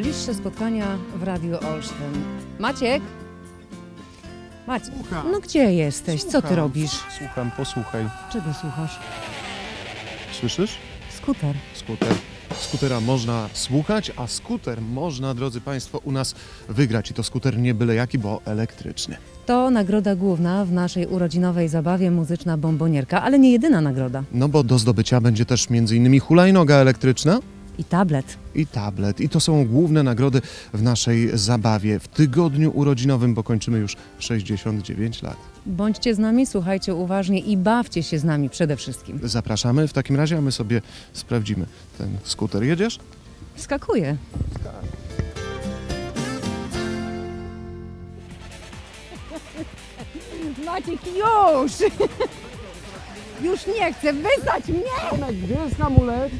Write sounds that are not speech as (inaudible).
Najbliższe spotkania w Radiu Olsztyn. Maciek? Maciek, Słucham. no gdzie jesteś? Co ty Słucham. robisz? Słucham, posłuchaj. Czego słuchasz? Słyszysz? Skuter. Skuter. Skutera można słuchać, a skuter można, drodzy Państwo, u nas wygrać. I to skuter nie byle jaki, bo elektryczny. To nagroda główna w naszej urodzinowej zabawie muzyczna bombonierka, ale nie jedyna nagroda. No bo do zdobycia będzie też m.in. hulajnoga elektryczna I tablet. i tablet. I to są główne nagrody w naszej zabawie w tygodniu urodzinowym, bo kończymy już 69 lat. Bądźcie z nami, słuchajcie uważnie i bawcie się z nami przede wszystkim. Zapraszamy w takim razie, a my sobie sprawdzimy ten skuter. Jedziesz? Skakuję. (laughs) Maciek, już! (laughs) Już nie chcę, wysać mnie! Gdzie jest hamulec?